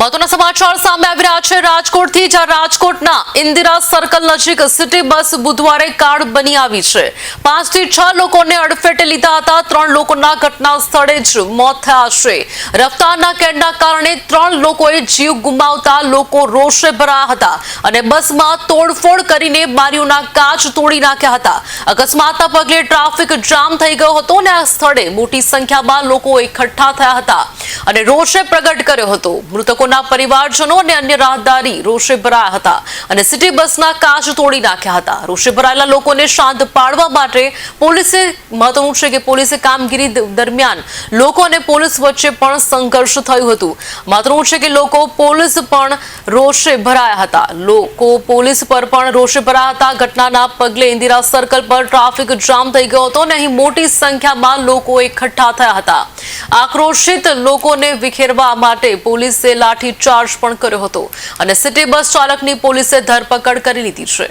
મહત્વના સમાચાર સામે આવી રહ્યા છે રાજકોટથી, જ્યાં રાજકોટના ઇન્દિરા સર્કલ નજીક સિટી બસ બુધવારે કાર બની આવી છે. પાંચથી છ લોકોને અડફેટે લીધા હતા, ત્રણ લોકોના ઘટના સ્થળે જ મોત થયા છે. રફતારના કેડના કારણે ત્રણ લોકોએ જીવ ગુમાવતા લોકો રોષે ભરાયા હતા અને બસમાં તોડફોડ કરીને બારીઓના કાચ તોડી નાખ્યા હતા. અકસ્માતના પગલે ટ્રાફિક જામ થઈ ગયો હતો અને આ સ્થળે મોટી સંખ્યામાં લોકો એકઠા થયા હતા. અને રોષે પ્રગટ કર્યો હતો. મૃતકોના પરિવારજનો અને અન્ય રાહદારી રોષે ભરાયા હતા અને સિટી બસના કાચ તોડી નાખ્યા હતા. રોષે ભરાયેલા લોકોને શાંત પાડવા માટે પોલીસે મહત્વનું છે કે પોલીસે કામગીરી દરમિયાન લોકો અને પોલીસ વચ્ચે પણ સંઘર્ષ થયું હતું. મહત્વનું છે કે લોકો પોલીસ પણ રોષે ભરાયા હતા. લોકો પોલીસ પર પણ રોષે ભરાયા હતા. ઘટનાના પગલે ઇન્દિરા સર્કલ પર ટ્રાફિક જામ થઈ ગયો હતો અને અહીં મોટી સંખ્યામાં લોકો એકઠા થયા હતા. આક્રોશિત લોકોને વિખેરવા માટે પોલીસે લાઠીચાર્જ પણ કર્યો હતો અને સિટી બસ ચાલકની પોલીસે ધરપકડ કરી લીધી છે.